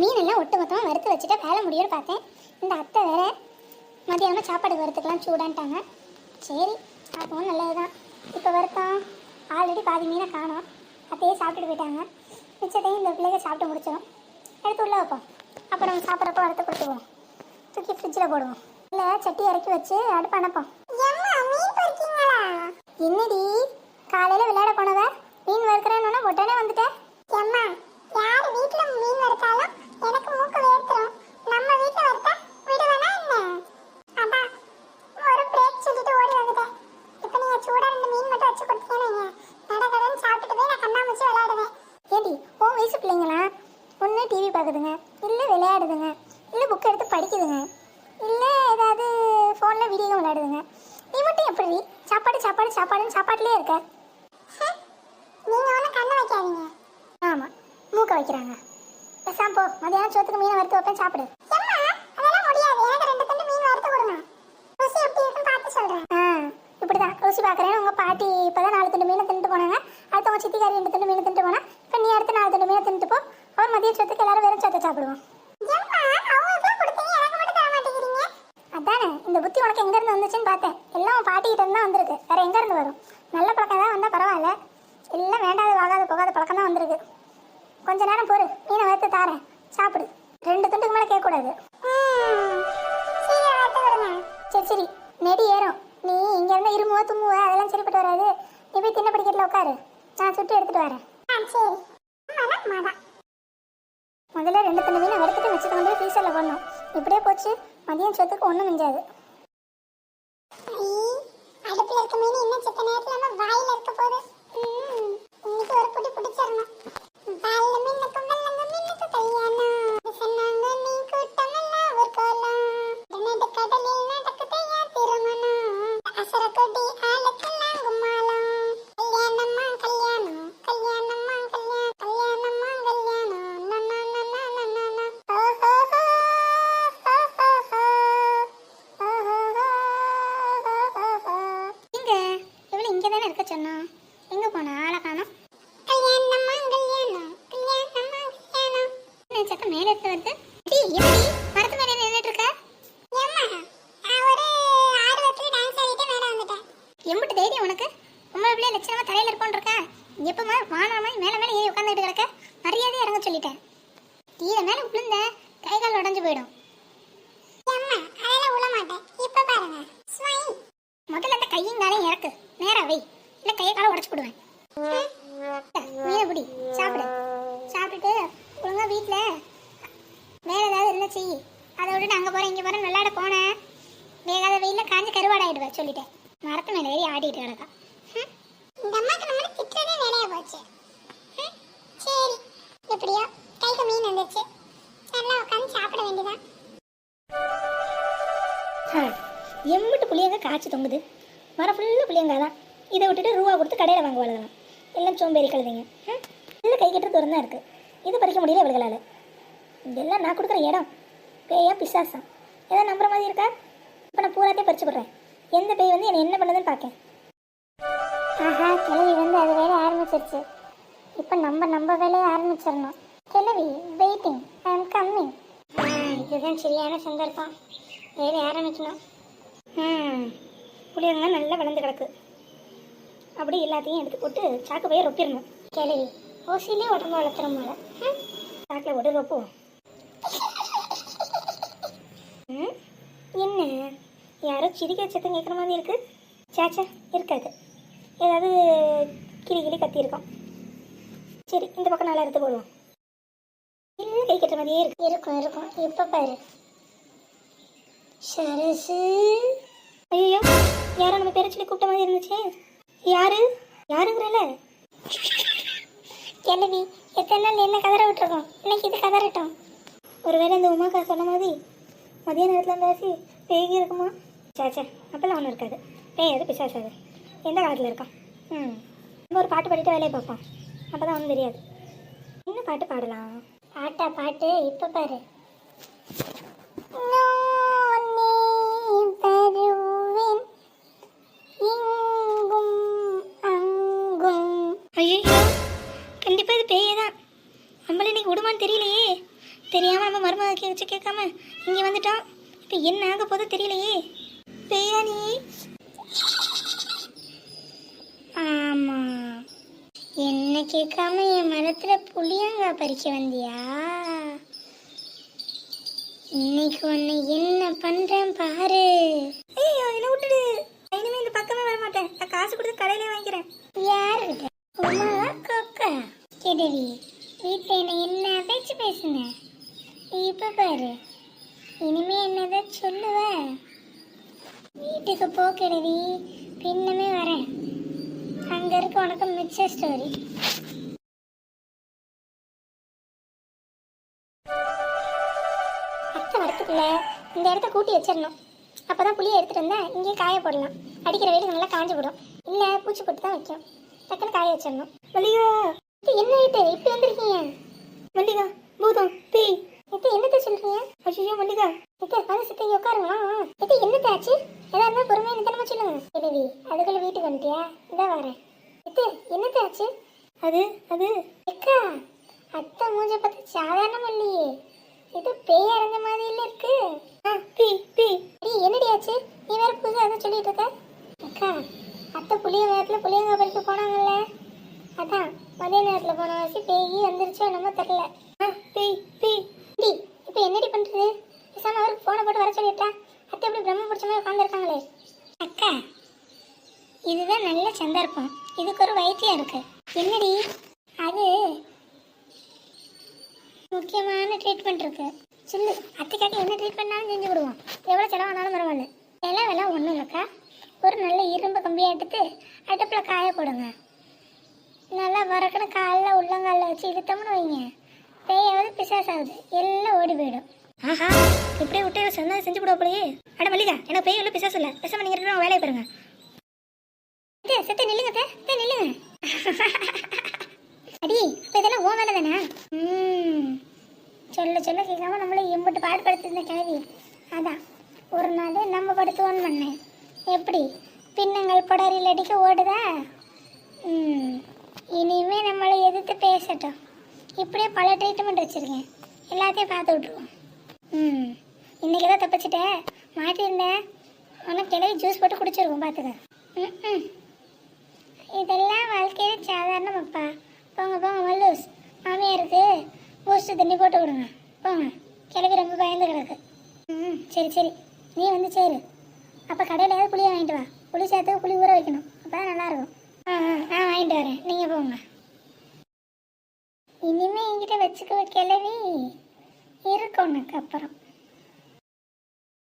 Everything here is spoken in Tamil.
மீனெல்லாம் ஒட்டு மொத்தமாக வறுத்து வச்சுட்டு வேலை முடியும்னு பார்த்தேன். இந்த அத்தை வேற மதியானம் சாப்பாடு வறுத்துக்கலாம் சூடான்ட்டாங்க. சரி அதுவும் நல்லது தான் இப்போ வறுத்தோம் ஆல்ரெடி பாதி மீனை காணோம். அத்தையே சாப்பிட்டுட்டு போயிட்டாங்க. மிச்சத்தையும் இந்த பிள்ளைங்க சாப்பிட்டு முடிச்சிடும் எடுத்து உள்ளே வைப்போம். அப்புறம் சாப்பிட்றப்போ வறுத்து கொடுத்துருவோம். தூக்கி ஃப்ரிட்ஜில் போடுவோம். இல்லை சட்டி இறக்கி வச்சு அடுப்பு அனுப்போம் என்னடி காலையில் விளையாட போனவ? மீன் வறுக்கிறேன்னு உடனே வந்துட்டேன் எம்மா யார் வீட்ல மீன் வறுத்தாலும் எனக்கு மூக்கு வேர்த்துரும் நம்ம வீட்ல வறுத்தா விடுவேனா என்ன அதான் ஒரு பிரேக் சொல்லிட்டு ஓடி வந்துட்டேன் இப்போ நீங்க சூடா ரெண்டு மீன் மட்டும் வச்சு கொடுத்தீங்கன்னா நடக்கடன்னு சாப்பிட்டுட்டு போய் நான் கண்ணாமூச்சி விளையாடுவேன் ஏடி உன் வயசு பிள்ளைங்களா? ஒன்று டிவி பார்க்குதுங்க. இல்லை விளையாடுதுங்க. இல்லை புக் எடுத்து படிக்குதுங்க. இல்லை ஏதாவது ஃபோனில் வீடியோ விளையாடுதுங்க. நீ மட்டும் எப்படி சாப்பாடு சாப்பாடு சாப்பாடுன்னு சாப்பாட்டிலே இருக்க. நீங்கள் ஒன்றும் கண்ணை வைக்காதீங்க. ஆமாம் மூக்க வைக்கிறாங்க. பேசாம போ. மதியானம் சோத்துக்கு மீனை வறுத்து வைப்பேன் சாப்பிடு. எம்மா முடியாது. ரெண்டு வறுத்து கொடுங்க. ருசி சொல்றேன். ஆ இப்படி தான் ருசி பார்க்குறேன் உங்கள் பாட்டி இப்போ தான் நாலு துண்டு மீனை தின்ட்டு போனாங்க. அடுத்த உங்கள் சித்திக்காரி ரெண்டு துண்டு மீனை தின்ட்டு போனா இப்போ நீ அடுத்து நாலு துண்டு மீனை தின்ட்டு போ அப்புறம் மதியம் சோத்துக்கு எல்லாரும் சாப்பிடுவோம் அதானே இந்த புத்தி உனக்கு எங்கேருந்து வந்துச்சுன்னு பார்த்தேன். எல்லாம் உன் பாட்டிக்கிட்ட இருந்து தான் வந்திருக்கு. வேற எங்கேருந்து வரும்? நல்ல பழக்கம் தான் வந்தால் பரவாயில்ல. எல்லாம் வேண்டாத வாகாத போகாத பழக்கம் தான் வந்திருக்கு. கொஞ்ச நேரம் பொறு மீனை வறுத்து தாரேன். சாப்பிடு. ரெண்டு துண்டுக்கு மேலே கேட்கக்கூடாது. ம், சீக்கிரம் வறுத்து சரி சரி. நெடி ஏறும். நீ இங்கேருந்து இருமுவ தும்முவ அதெல்லாம் சரிப்பட்டு வராது. நீ போய் தின்ன படிக்கட்டில் உட்காரு. நான் சுட்டு எடுத்துட்டு வரேன். ஆ சரி. போச்சு மதியம் சொத்துக்கு ஒன்றும் மிஞ்சாது. கல்யாணம் என்ன சத்தம் மேலே எடுத்து வருது. டி எப்படி மரத்து மேலே நின்றுட்டு இருக்க ஏம்மா நான் ஒரு ஆர்வத்துல டான்ஸ் ஆடிட்டு மேல வந்துட்டேன். எம்பிட்டு தைரியம் உனக்கு? உங்களை பிள்ளைய லட்சணமா தலையில இருப்போன்னு இருக்கா? எப்பமா வானாம மேல மேல ஏறி உட்காந்துட்டு கிடக்க? மரியாதையா இறங்க சொல்லிட்டேன். கீழே மேல விழுந்த கை கால் உடஞ்சு போயிடும். முதல்ல அந்த கையும் காலையும் இறக்கு. நேரா வை. இல்ல கையை காலை உடச்சு போடுவேன். மீனை பிடி சாப்பிடு. சாப்பிட்டுட்டு வீட்ல. வேற ஏதாவது இருந்தா செய். அதை விட்டுட்டு அங்க போறேன் இங்க போறேன் விளையாட போனேன் வேகாத வெயில காஞ்ச கருவாடாயிடுவேன் சொல்லிட்டேன். மரத்து மேல ஏறி ஆடிட்டு கிடக்கா. ஹம். இந்த அம்மாக்கு நம்மள திட்டுறதே வேலையா போச்சு. சரி. எப்படியோ கைக்கு மீன் வந்துச்சு நல்லா உட்காந்து சாப்பிட வேண்டியதான் எம்பிட்டு புளியங்க காய்ச்சி தொங்குது. மரம் ஃபுல்லாக புளியங்கா தான். இதை விட்டுட்டு ரூபா கொடுத்து கடையில் வாங்க வளரலாம் எல்லாம் சோம்பேறி கழுதைங்க இல்லை கை கட்டுற தூரம் தான் இருக்குது இது பறிக்க முடியல இவர்களால் இதெல்லாம் நான் கொடுக்குற இடம். பேயா பிசாசம் எதாவது நம்புற மாதிரி இருக்கா? இப்போ நான் பூராத்தையும் பறிச்சு போடுறேன். எந்த பேய் வந்து என்னை என்ன பண்ணுதுன்னு பார்க்கேன் ஆஹா கிழவி வந்து அது வேலை ஆரம்பிச்சிருச்சு. இப்போ நம்ம நம்ம வேலையை ஆரம்பிச்சிடணும். கிழவி வெயிட்டிங் ஐ எம் கம்மிங் இதுதான் சரியான சந்தர்ப்பம். வேலையை ஆரம்பிக்கணும். புளியங்க நல்லா வளர்ந்து கிடக்கு. அப்படி எல்லாத்தையும் எடுத்து போட்டு சாக்கு போய் ரொப்பிடணும். கிழவி ஓசிலே உடம்பு வளர்த்துற போல காட்டில் சாக்கில் போட்டு ம், என்ன? யாரோ சிரிக்க சத்தம் கேட்குற மாதிரி இருக்கு. சாச்சா இருக்காது. ஏதாவது கிளி கிளி கத்தியிருக்கோம். சரி இந்த பக்கம் நல்லா எடுத்து போடுவோம். இல்லை கை கட்டுற மாதிரியே இருக்கு. இருக்கும் இருக்கும். இப்போ பாரு. சரசு. ஐயோ யாரோ நம்ம பேரை சொல்லி கூப்பிட்ட மாதிரி இருந்துச்சு. யாரு? யாருங்கிறல? கிளவி எத்தனை நாள் என்ன கதற விட்டுருக்கோம்? இன்னைக்கு இது கதறட்டும். ஒருவேளை இந்த உமாக்கா சொன்ன மாதிரி மதிய நேரத்தில் இருந்தாச்சு பேகி இருக்குமா? சாச்சா அப்போல்லாம் ஒன்றும் இருக்காது. பேய் அது? பிசாசாது எந்த காலத்தில் இருக்கான் ம் நம்ம ஒரு பாட்டு பாடிட்டு வேலையை பார்ப்போம். அப்போ தான் ஒன்றும் தெரியாது. என்ன பாட்டு பாடலாம்? பாட்டா பாட்டு இப்போ பாரு. தெரியலையே. தெரியாமல் நம்ம மருமக கேச்சு கேட்காம இங்கே வந்துட்டோம். இப்போ என்ன ஆக போதோ தெரியலையே. பேயா ஆமாம் ஆமா. என்ன கேட்காம என் மரத்தில் புளியங்காய் பறிக்க வந்தியா? இன்னைக்கு உன்னை என்ன பண்ணுறேன் பாரு. ஐயோ என்ன விட்டுடு. இனிமே இந்த பக்கமே வர மாட்டேன். நான் காசு கொடுத்து கடையிலே வாங்கிக்கிறேன். யார் உமாவா கொக்கா? கிடவி வீட்டில் என்ன என்ன பேச்சு பேசுங்க? இப்போ பாரு. இனிமே என்னதான் சொல்லுவ? வீட்டுக்கு போ கிடவி பின்னமே வரேன் அங்க இருக்க உனக்கு மிச்ச ஸ்டோரி அத்தை வரத்துக்குள்ள இந்த இடத்த கூட்டி வச்சிடணும். அப்பதான் புளியை எடுத்துட்டு வந்தா இங்கேயே காய போடலாம். அடிக்கிற வெயிலுக்கு நல்லா காஞ்சு போடும். இல்ல பூச்சி போட்டு தான் வைக்கும். டக்குன்னு காய வச்சிடணும். மல்லிகா என்ன ஆயிட்டு இப்படி வந்திருக்கீங்க? மல்லிகா பூதம் பேய். இப்போ என்னத்த சொல்றீங்க? ஐயோ மல்லிகா. இப்போ கதை சித்தி உட்காருங்களா? இப்போ என்னத்த ஆச்சு? எதா இருந்தா பொறுமையா நிதானமா சொல்லுங்க. தேவி அதுக்குள்ள வீட்டுக்கு வந்துட்டியா? இதா வரேன். இப்போ என்னத்த ஆச்சு? அது அது. எக்கா அத்தை மூஞ்ச பார்த்து சாதாரணம் இல்லையே. இது பேய் அரைஞ்ச மாதிரி இல்லை இருக்கு ஆ பீ பீ அடி என்னடி ஆச்சு நீ வேற புதுசா எதை சொல்லிட்டு இருக்க அக்கா அத்தை புளிய நேரத்துல புளியங்காய் பறிக்க போனாங்கல்ல அதான் மதிய நேரத்துல போன வாசி பேய் வந்துருச்சோ என்னமோ தெரியல ஆ பேய் பேய் டி இப்போ என்னடி பண்றது ஃபோனை போட்டு வர சொல்லிட்டா? அத்தை எப்படி பிரம்ம பிடிச்ச மாதிரி உட்காந்துருக்காங்களே அக்கா இதுதான் நல்ல சந்தர்ப்பம். இதுக்கு ஒரு வைத்தியம் இருக்கு. என்னடி? அது முக்கியமான ட்ரீட்மெண்ட் இருக்கு. சொல்லு. அத்தைக்காக என்ன ட்ரீட்மெண்ட்னாலும் செஞ்சு விடுவோம். எவ்வளோ செலவானாலும் பரவாயில்ல. செலவெல்லாம் ஒன்றும் இல்லைக்கா ஒரு நல்ல இரும்பு கம்பியை எடுத்து அடுப்பில் காய போடுங்க. நல்லா வரக்கணும் காலில் உள்ளங்காலில் வச்சு இழுத்தோம்னு வைங்க. பேயாவது பிசாசாகுது எல்லாம் ஓடி போயிடும். ஆஹா இப்படியே விட்டு சொன்னதை செஞ்சு விடுவா போலயே. அட மல்லிகா எனக்கு பேய் இல்லை பிசாசு இல்லை பேசாம நீங்க இருக்கிற வேலையை பாருங்க. அத்தை, செத்த நில்லுங்க அத்தை, நில்லுங்க. அடி இப்போ இதெல்லாம் ஓ வேலை தானே? ம் சொல்ல சொல்ல கேட்காம நம்மளே எம்பிட்டு பாடுபடுத்திருந்த கேள்வி அதான் ஒரு நாள் நம்ம படுத்துவோன்னு பண்ணேன் எப்படி? பின்னங்கள் படரில் அடிக்க ஓடுதா? ம் இனிமே நம்மளை எதிர்த்து பேசட்டும். இப்படியே பல ட்ரீட்மெண்ட் வச்சுருக்கேன். எல்லாத்தையும் பார்த்து விட்ருவோம் ம். இன்னைக்கு தான் தப்பிச்சிட்டேன். மாட்டியிருந்தேன் ஆனால் கிளவி ஜூஸ் போட்டு குடிச்சிருவோம் பார்த்துக்க ம் ம். இதெல்லாம் வாழ்க்கையில் சாதாரணமாப்பா போங்க போங்க மல்லூஸ் மாமியாருக்கு பூஸ்ட் தண்ணி போட்டு விடுங்க போங்க. கிளவி ரொம்ப பயந்து கிடக்கு. ம் சரி சரி. நீ வந்து சேரு. அப்போ கடையில் ஏதாவது புளியை வாங்கிட்டு வா. புளி சேர்த்து புளி ஊற வைக்கணும். அப்போ தான் நல்லாயிருக்கும். ஆ ஆ நான் வாங்கிட்டு வரேன். நீங்கள் போங்க. இனிமே என்கிட்ட வச்சுக்க கிளவி. இருக்கு உனக்கு அப்புறம்.